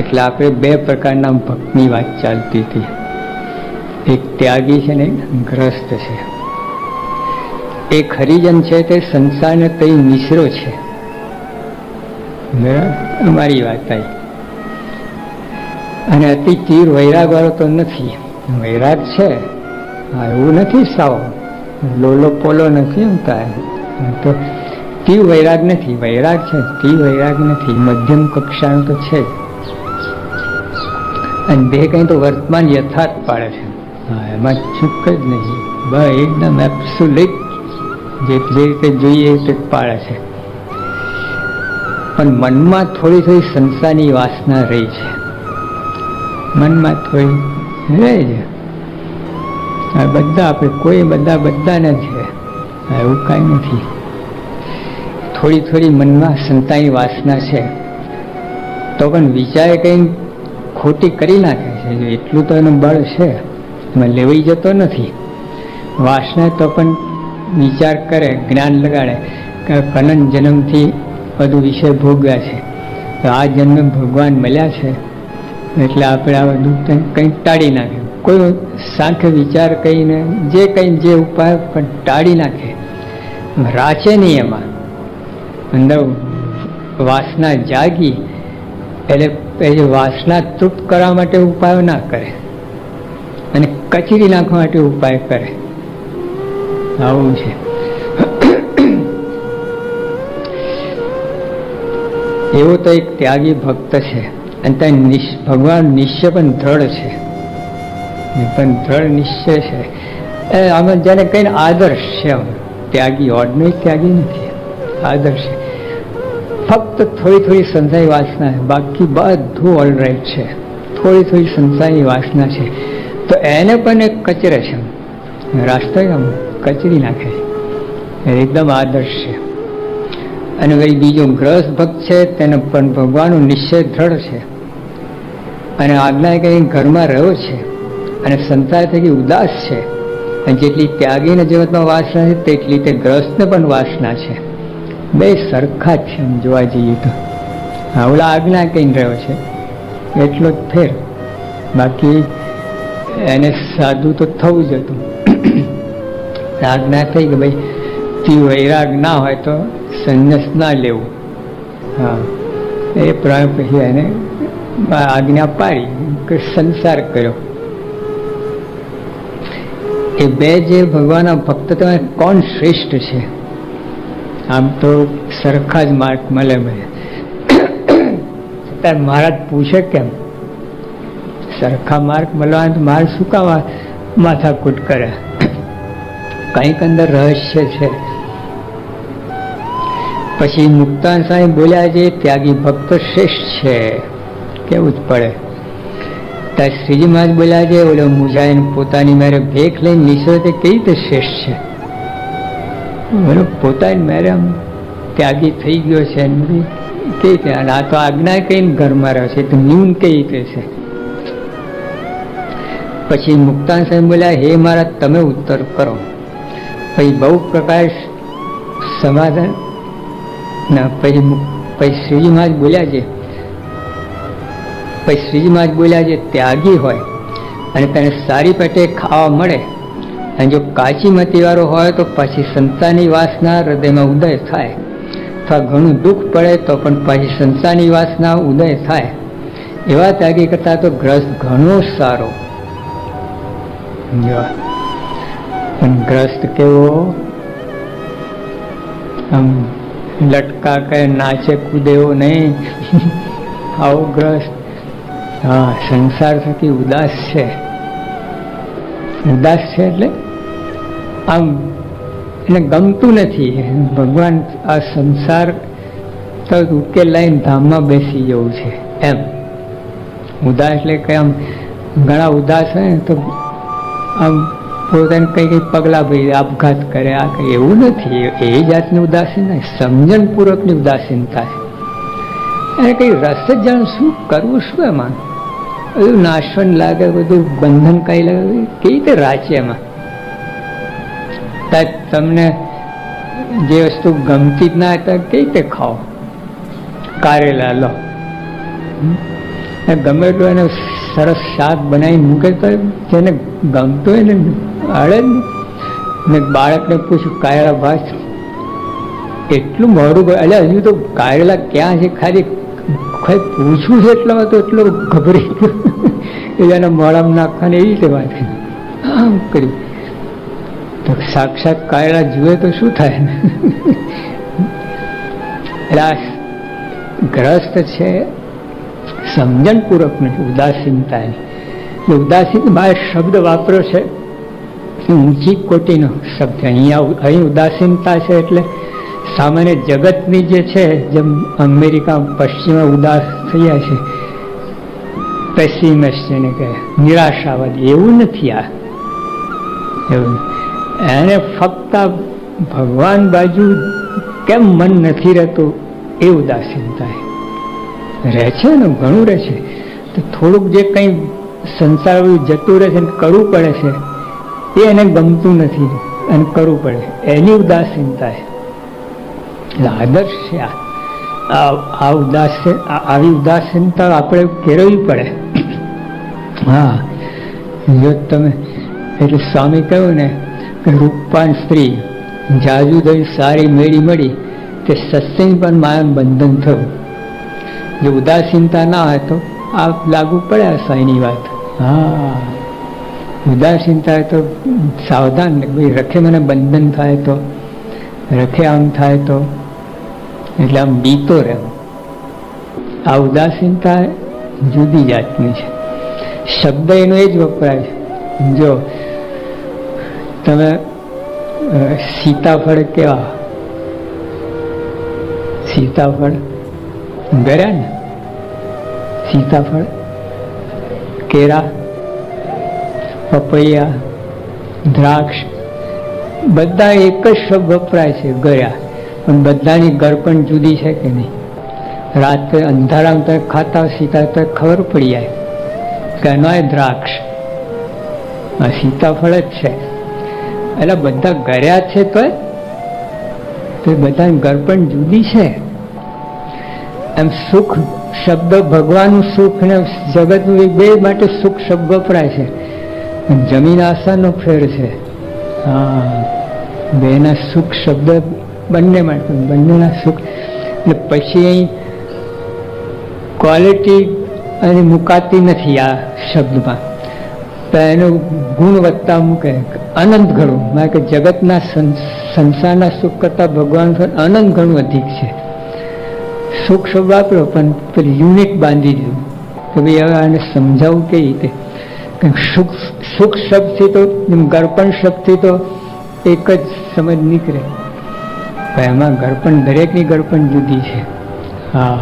એટલે આપણે બે પ્રકારના ભક્તની વાત ચાલતી હતી. એક ત્યાગી છે ને ગ્રસ્ત છે. એક હરિજન છે તે સંસારને તઈ મિશ્રો છે. અમારી વાત આવી અને અતિ તીર વૈરાગ વાળો તો નથી. વૈરાગ છે. હા, એવું નથી સાવ. લોલો પોલો નથી હોતા તો તીવ વૈરાગ નથી. વૈરાગ છે. તીવ વૈરાગ નથી. મધ્યમ કક્ષાનું તો છે જ. અને બે કંઈ તો વર્તમાન યથાર્થ પાડે છે. હા એમાં. ચૂક જ નહીં. બસ એકદમ એબ્સોલ્યુટ જે જે રીતે જોઈએ તે પાડે છે. પણ મનમાં થોડી થોડી સંસારની વાસના રહી છે. મનમાં થોડી રહે છે. આ બધા આપણે કોઈ બધા બધાને છે. એવું કાંઈ નથી. થોડી થોડી મનમાં સંતાની વાસના છે. તો પણ વિચારે કંઈ ખોટી કરી નાખે છે એટલું તો એનું બળ છે. એમાં લેવાઈ જતો નથી. વાસના તો પણ વિચાર કરે, જ્ઞાન લગાડે કે કનન જન્મથી બધું વિષય ભોગવ્યા છે. તો આ જન્મ ભગવાન મળ્યા છે. એટલે આપણે આ બધું કંઈક ટાળી નાખે. કોઈ સાંખે વિચાર કહીને જે કંઈ જે ઉપાય પણ ટાળી નાખે. રાચે નહીં એમાં. અંદર વાસના જાગી, એટલે એ વાસના તૃપ્ત કરવા માટે ઉપાયો ના કરે અને કચરી નાખવા માટે ઉપાય કરે. આવું છે. એવો તો એક ત્યાગી ભક્ત છે અને ત્યાં ભગવાન નિશ્ચય પણ દ્રઢ છે. પણ દ્રઢ નિશ્ચય છે. આમાં જેને કહીને આદર્શ છે. ત્યાગી ઓર્ડનરી ત્યાગી નથી. આદર્શ છે. ફક્ત થોડી થોડી સંસારી વાસના બાકી બધું ઓલરાઈટ છે. થોડી થોડી સંસારી વાસના છે. તો એને પણ એક કચરે છે. રાષ્ટ્ર એમ કચરી નાખે એકદમ આદર્શ છે. અને ભાઈ બીજો ગ્રસ ભક્ત છે, તેને પણ ભગવાનનો નિશ્ચય દ્રઢ છે. અને આજ્ઞા કંઈ ઘરમાં રહ્યો છે. અને સંસાર થકી ઉદાસ છે. અને જેટલી ત્યાગીને જગતમાં વાસના છે, તેટલી તે ગ્રસ્તને પણ વાસના છે. બે સરખા જ છે જોવા જઈએ તો. આવડા આજ્ઞા કઈ રહ્યો છે. એટલો જ ફેર. બાકી એને સાધુ તો થવું જ હતું. આજ્ઞા થઈ કે ભાઈ, તી વૈરાગ ના હોય તો સંન્યાસ ના લેવું. હા. એ પ્રમાણે પછી એને આજ્ઞા પાડી કે સંસાર કર્યો. એ બે જે ભગવાનના ભક્ત તમે કોણ શ્રેષ્ઠ છે? આમ તો સરખા જ માર્ક મળે મને. ત્યારે મહારાજ પૂછે કેમ? સરખા માર્ક મળવા તો મારે શું કામ માથાકૂટ કરે? કંઈક અંદર રહસ્ય છે. પછી મુક્તાન સાહેબ બોલ્યા છે, ત્યાગી ભક્ત શ્રેષ્ઠ છે. કેવું જ પડે. ત્યાં શ્રીજી મહારાજ બોલ્યા છે, ઓલો મુજાઈને પોતાની મારે ભેખ લઈને નીચો તે કઈ રીતે શ્રેષ્ઠ છે? બોલો પોતાની મેરમ ત્યાગી થઈ ગયો છે કઈ રીતે? આ તો આજ્ઞા કઈ ઘરમાં રહેશે તો ન્યૂન કઈ રીતે છે? પછી મુક્તાન સાહેબ બોલ્યા, હે મારા તમે ઉત્તર કરો. પછી બહુ પ્રકાશ સમાધાન, ના, પછી પછી શ્રીજી મહારાજ બોલ્યા છે, પછી શ્રીજી મહારાજ બોલ્યા છે, ત્યાગી હોય અને તેને સારી પેટે ખાવા મળે અને જો કાચી મતીવાળો હોય તો પછી સંતાની વાસના હૃદયમાં ઉદય થાય. અથવા ઘણું દુઃખ પડે તો પણ પછી સંતાની વાસના ઉદય થાય. એવા ત્યાગી કરતા તો ગ્રસ્ત ઘણો સારો. પણ ગ્રસ્ત કેવો? આમ લટકા કે નાચે કૂદેવો નહીં. આવો ગ્રસ્ત. હા, સંસાર થકી ઉદાસ છે. ઉદાસ છે એટલે? આમ, એને ગમતું નથી. ભગવાન આ સંસાર તો ઉકેલ લઈને ધામમાં બેસી જવું છે. એમ. ઉદાસ એટલે કે આમ ઘણા ઉદાસ હોય ને તો આમ પોતાને કઈ કઈ પગલા ભાઈ આપઘાત કરે, આ કઈ એવું નથી. એ જાતની ઉદાસીનતા સમજણપૂર્વકની ઉદાસીનતા છે. એને કઈ રસ જ જાણ શું કરવું, શું એમાં? બધું નાશવન લાગે, બધું બંધન કઈ લાગે, કેવી રીતે રાચે એમાં? તમને જે વસ્તુ ગમતી જ ના હતા તો કઈ રીતે ખાઓ? કારેલા, લો. ગમે એટલું એને સરસ શાક બનાવી મૂકે તો જેને ગમતું હોય ને અડે. મેં બાળકને પૂછ્યું કાયલા ભાત એટલું મોડું એટલે હજુ તો કારેલા ક્યાં છે? ખાલી ખાલી પૂછવું છે એટલામાં તો એટલો ગભરી ગયો. એના મોડામાં નાખવાની એવી રીતે વાત કરી. તો સાક્ષાત કાયડા જુએ તો શું થાય એટલે આ ગ્રસ્ત છે, સમજણપૂર્વક નથી ઉદાસીનતા ઉદાસીન બાર શબ્દ વાપર્યો છે, ઊંચી કોટીનો શબ્દ. અહીંયા અહીં ઉદાસીનતા છે એટલે સામાન્ય જગતની જે છે, જેમ અમેરિકા પશ્ચિમમાં ઉદાસ થયા છે, પેસિમેસ્ટ જેને કહે, નિરાશાવાદી. એવું નથી આ. એવું એને ફક્ત ભગવાન બાજુ કેમ મન નથી રહેતું? એ ઉદાસીનતા રહે છે ને, ઘણું રહે છે. તો થોડુંક જે કંઈ સંસાર જતું રહે છે કરવું પડે છે, એ એને ગમતું નથી અને કરવું પડે. એની ઉદાસીનતા આદર્શ છે આ. ઉદાસ આવી ઉદાસીનતા આપણે કેળવવી પડે. હા. જો તમે, એટલે સ્વામી કહ્યું ને રૂપવાન સ્ત્રી જાજુ દઈ સારી મેળી મળી તે સત્સંગ પણ માયા બંધન થયું. જો ઉદાસીનતા ના હોય તો આ લાગુ પડે આ સાઈની વાત. હા. ઉદાસીનતા હોય તો સાવધાન ભાઈ રખે મને બંધન થાય તો રખે આમ થાય તો એટલે આમ બીતો રહેવું આ ઉદાસીનતા જુદી જાતની છે. શબ્દ એનો એ જ વપરાય છે. જો તમે સીતાફળ કેવા? સીતાફળ ગળ્યા ને? સીતાફળ કેરા પપૈયા, દ્રાક્ષ, બધા એક જ શબ્દ વપરાય છે ગયા પણ બધાની ગરપણ જુદી છે કે નહીં? રાત્રે અંધારામાં તમે ખાતા સીતા, તો ખબર પડી જાય કે એનો દ્રાક્ષ. આ સીતાફળ જ છે. એટલે બધા ગર્યા છે તો તો બધાની ગળ પણ જુદી છે. એમ સુખ શબ્દ ભગવાનનું સુખ ને જગતનું બે માટે સુખ શબ્દ વપરાય છે. જમીન આસાનો ફેર છે. હા. બેના સુખ શબ્દ બંને માટે, બંનેના સુખ. એટલે પછી અહીં ક્વોલિટી અને મુકાતી નથી આ શબ્દમાં. તો એનું ગુણવત્તા મૂકે અનંત ઘણું મારે કે જગતના સંસારના સુખ કરતાં ભગવાન પર અનંત ઘણું અધિક છે. સુખ શબ્દ વાપરો, પણ પેલી યુનિટ બાંધી દીધું કે ભાઈ હવે આને સમજાવવું કઈ રીતે? કે સુખ સુખ શબ્દથી તો ગર્પણ શબ્દથી તો એક જ સમજ નીકળે. એમાં ગળપણ દરેકની ગળપણ જુદી છે. હા.